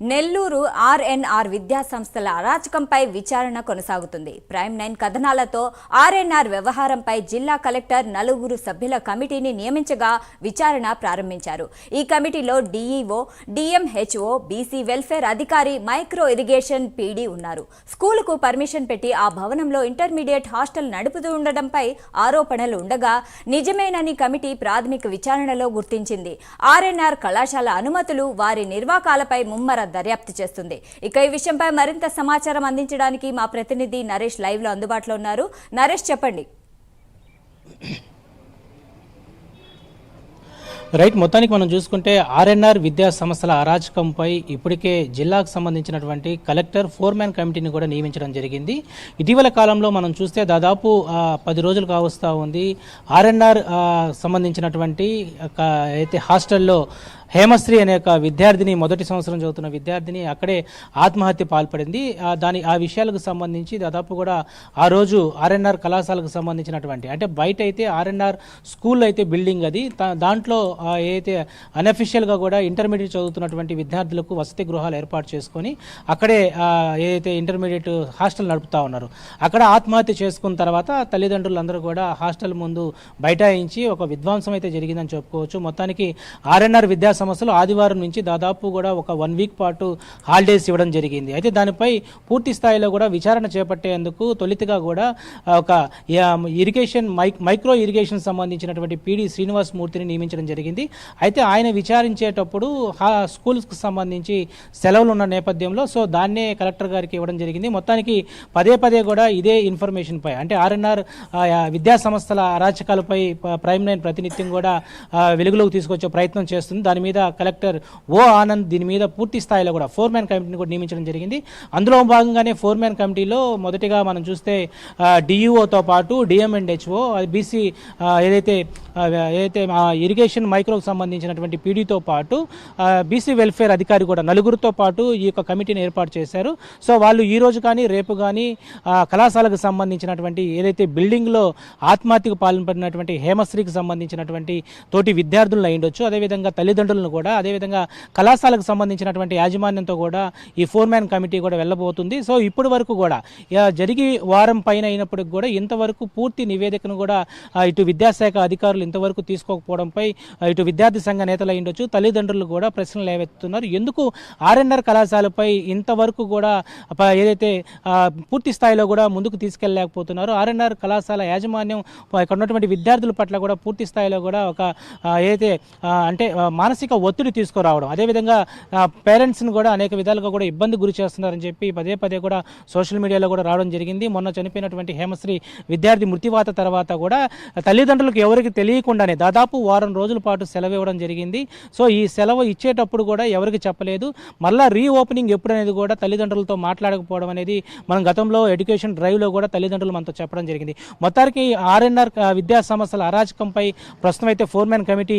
Nellore RNR విద్యా సంస్థల అరాచకంపై విచారణ కొనసాగుతుంది. ప్రైమ్ నైన్ కథనాలతో ఆర్ఎన్ఆర్ వ్యవహారంపై జిల్లా కలెక్టర్ నలుగురు సభ్యుల కమిటీని నియమించగా విచారణ ప్రారంభించారు. ఈ కమిటీలో డీఈఓ డిఎంహెచ్ఓ బీసీ వెల్ఫేర్ అధికారి మైక్రో ఇరిగేషన్ పీడీ ఉన్నారు. స్కూలుకు పర్మిషన్ పెట్టి ఆ భవనంలో ఇంటర్మీడియట్ హాస్టల్ నడుపుతూ ఉండడంపై ఆరోపణలు ఉండగా నిజమేనని కమిటీ ప్రాథమిక విచారణలో గుర్తించింది. ఆర్ఎన్ఆర్ కళాశాల అనుమతులు వారి నిర్వాకాలపై ముమ్మర దర్యాప్తు చేస్తుంది. ఇక ఈ విషయంపై మరింత సమాచారం అందించడానికి మా ప్రతినిధి నరేష్ లైవ్లో అందుబాటులో ఉన్నారు. నరేష్ చెప్పండి. రైట్ మొత్తానికి మనం చూసుకుంటే ఆర్ఎన్ఆర్ విద్యా సంస్థల అరాచకంపై ఇప్పటికే జిల్లాకు సంబంధించినటువంటి కలెక్టర్ ఫోర్ మ్యాన్ కమిటీని కూడా నియమించడం జరిగింది. ఇటీవల కాలంలో మనం చూస్తే దాదాపు పది రోజులు కావస్తూ ఉంది. ఆర్ఎన్ఆర్ సంబంధించినటువంటి ఒక అయితే హాస్టల్లో హేమశ్రీ అనే ఒక విద్యార్థిని మొదటి సంవత్సరం చదువుతున్న విద్యార్థిని అక్కడే ఆత్మహత్య పాల్పడింది. దాని ఆ విషయాలకు సంబంధించి దాదాపు కూడా ఆ రోజు ఆర్ఎన్ఆర్ కళాశాలకు సంబంధించినటువంటి అంటే బయట అయితే ఆర్ఎన్ఆర్ స్కూల్ అయితే బిల్డింగ్ అది. దాంట్లో ఏదైతే అన్అఫిషియల్గా కూడా ఇంటర్మీడియట్ చదువుతున్నటువంటి విద్యార్థులకు వసతి గృహాలు ఏర్పాటు చేసుకొని అక్కడే ఏదైతే ఇంటర్మీడియట్ హాస్టల్ నడుపుతా ఉన్నారు. అక్కడ ఆత్మహత్య చేసుకున్న తర్వాత తల్లిదండ్రులందరూ కూడా హాస్టల్ ముందు బైఠాయించి ఒక విధ్వంసం అయితే జరిగిందని చెప్పుకోవచ్చు. మొత్తానికి ఆర్ఎన్ఆర్ విద్యా సంస్థలు ఆదివారం నుంచి దాదాపు కూడా ఒక వన్ వీక్ పాటు హాలిడేస్ ఇవ్వడం జరిగింది. అయితే దానిపై పూర్తి స్థాయిలో కూడా విచారణ చేపట్టేందుకు తొలితగా కూడా ఒక ఇరిగేషన్ మైక్ మైక్రో ఇరిగేషన్ సంబంధించినటువంటి పీడీ శ్రీనివాస్ మూర్తిని నియమించడం జరిగింది. అయితే ఆయన విచారించేటప్పుడు స్కూల్స్కి సంబంధించి సెలవులు ఉన్న నేపథ్యంలో సో దాన్నే కలెక్టర్ గారికి ఇవ్వడం జరిగింది. మొత్తానికి పదే పదే కూడా ఇదే ఇన్ఫర్మేషన్ పై అంటే ఆర్ఎన్ఆర్ విద్యా సంస్థల అరాచకాలపై ప్రైమ్ లైన్ ప్రతినిత్యం కూడా వెలుగులోకి తీసుకొచ్చే ప్రయత్నం చేస్తుంది. దాని మీద కలెక్టర్ ఓ ఆనంద్ దీని మీద పూర్తి స్థాయిలో కూడా ఫోర్ మ్యాన్ కమిటీని కూడా నియమించడం జరిగింది. అందులో భాగంగానే ఫోర్ మ్యాన్ కమిటీలో మొదటిగా మనం చూస్తే డిఈఓతో పాటు డిఎం అండ్ హెచ్ఓ బీసీ ఏదైతే ఏదైతే ఇరిగేషన్ మైక్రోకి సంబంధించినటువంటి పీడీతో పాటు బీసీ వెల్ఫేర్ అధికారి కూడా నలుగురితో పాటు ఈ యొక్క కమిటీని ఏర్పాటు చేశారు. సో వాళ్ళు ఈ రోజు కానీ రేపు కానీ కళాశాలకు సంబంధించినటువంటి ఏదైతే బిల్డింగ్లో ఆత్మహత్యకు పాల్పడినటువంటి హేమశ్రీకి సంబంధించినటువంటి తోటి విద్యార్థులను అయ్యుండొచ్చు. అదేవిధంగా తల్లిదండ్రులను కూడా అదేవిధంగా కళాశాలకు సంబంధించినటువంటి యాజమాన్యంతో కూడా ఈ ఫోర్ మ్యాన్ కమిటీ కూడా వెళ్ళబోతుంది. సో ఇప్పటి వరకు కూడా జరిగి వారం పైన అయినప్పటికి కూడా ఇంతవరకు పూర్తి నివేదికను కూడా ఇటు విద్యాశాఖ అధికారులు ఇంతవరకు తీసుకోకపోవడంపై ఇటు విద్యార్థి సంఘ నేతలు అయ్యుండొచ్చు తల్లిదండ్రులు కూడా ప్రశ్నలు లేవెత్తుతున్నారు. ఎందుకు ఆర్ఎన్ఆర్ కళాశాలపై ఇంతవరకు కూడా ఏదైతే పూర్తి స్థాయిలో కూడా ముందుకు తీసుకెళ్ళలేకపోతున్నారు. ఆర్ఎన్ఆర్ కళాశాల యాజమాన్యం ఇక్కడ ఉన్నటువంటి విద్యార్థుల పట్ల కూడా పూర్తి స్థాయిలో కూడా ఒక ఏదైతే అంటే మానసిక ఒత్తిడి తీసుకురావడం. అదేవిధంగా పేరెంట్స్ని కూడా అనేక విధాలుగా కూడా ఇబ్బంది గురి చేస్తున్నారని చెప్పి పదే పదే కూడా సోషల్ మీడియాలో కూడా రావడం జరిగింది. మొన్న చనిపోయినటువంటి హేమశ్రీ విద్యార్థి మృతివాత తర్వాత కూడా తల్లిదండ్రులకు ఎవరికి తెలియకుండానే దాదాపు వారం రోజుల పాటు సెలవు ఇవ్వడం జరిగింది. సో ఈ సెలవు ఇచ్చేటప్పుడు కూడా ఎవరికి చెప్పలేదు. మళ్ళీ రీఓపెనింగ్ ఎప్పుడు ఎప్పుడనేది కూడా తల్లిదండ్రులతో మాట్లాడకపోవడం అనేది మనం గతంలో ఎడ్యుకేషన్ డ్రైవ్లో కూడా తల్లిదండ్రులు మనతో చెప్పడం జరిగింది. మొత్తానికి ఆర్ఎన్ఆర్ విద్యా సంస్థల అరాచకంపై ప్రస్తుతం అయితే ఫోర్మ్యాన్ కమిటీ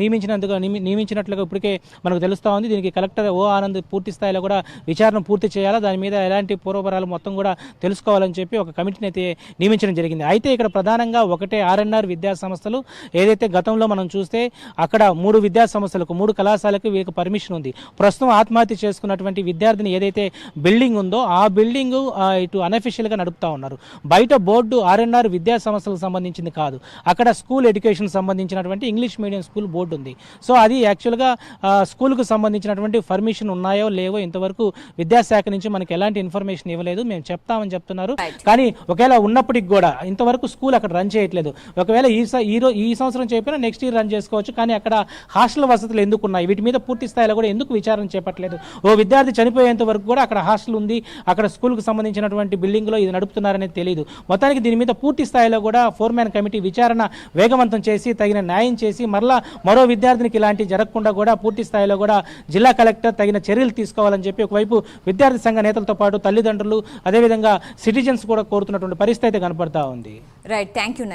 నియమించినందుకు నియమించినట్లుగా ఇప్పటికే మనకు తెలుస్తూ ఉంది. దీనికి కలెక్టర్ ఓ ఆనంద్ పూర్తి స్థాయిలో కూడా విచారణ పూర్తి చేయాలా? దాని మీద ఎలాంటి పూర్వపరాలు మొత్తం కూడా తెలుసుకోవాలని చెప్పి ఒక కమిటీని అయితే నియమించడం జరిగింది. అయితే ఇక్కడ ప్రధానంగా ఒకటే ఆర్ఎన్ఆర్ విద్యా సంస్థలు ఏదైతే గతంలో మనం చూస్తే అక్కడ మూడు విద్యా సంస్థలకు మూడు కళాశాలకు వీళ్ళకి పర్మిషన్ ఉంది. ప్రస్తుతం ఆత్మహత్య చేసుకున్నటువంటి విద్యార్థిని ఏదైతే బిల్డింగ్ ఉందో ఆ బిల్డింగ్ ఇటు అనఫిషియల్గా నడుపుతా ఉన్నారు. బయట బోర్డు ఆర్ఎన్ఆర్ విద్యా సంస్థలకు సంబంధించింది కాదు. అక్కడ స్కూల్ ఎడ్యుకేషన్ సంబంధించినటువంటి ఇంగ్లీష్ మీడియం స్కూల్ బోర్డు ఉంది. సో అది యాక్చువల్గా స్కూల్కు సంబంధించినటువంటి పర్మిషన్ ఉన్నాయో లేవో ఇంతవరకు విద్యాశాఖ నుంచి మనకి ఎలాంటి ఇన్ఫర్మేషన్ ఇవ్వలేదు. మేము చెప్తామని చెప్తున్నారు. కానీ ఒకవేళ ఉన్నప్పటికి కూడా ఇంతవరకు స్కూల్ అక్కడ రన్ చేయట్లేదు. ఒకవేళ ఈ ఈ ఈ సంవత్సరం చెప్పినా నెక్స్ట్ ఇయర్ రన్ చేసుకోవచ్చు. కానీ అక్కడ హాస్టల్ వసతులు ఎందుకు ఉన్నాయి వీటి మీద పూర్తి స్థాయిలో కూడా ఎందుకు విచారణ చేపట్టలేదు? ఓ విద్యార్థి చనిపోయేంత వరకు కూడా అక్కడ హాస్టల్ ఉంది. అక్కడ స్కూల్కి సంబంధించినటువంటి బిల్డింగ్లో ఇది నడుపుతున్నారనేది తెలియదు మొత్తానికి దీని మీద పూర్తి స్థాయిలో కూడా ఫోర్మ్యాన్ కమిటీ విచారణ వేగవంతం చేసి తగిన న్యాయం చేసి మరలా మరో విద్యార్థినికి ఇలాంటి జరగకుండా కూడా పూర్తి స్థాయిలో కూడా జిల్లా కలెక్టర్ తగిన చర్యలు తీసుకోవాలని చెప్పి ఒకవైపు విద్యార్థి సంఘ నేతలతో పాటు తల్లిదండ్రులు అదేవిధంగా సిటిజన్స్ కూడా కోరుతున్నటువంటి పరిస్థితి అయితే కనపడతా ఉంది. Right thank you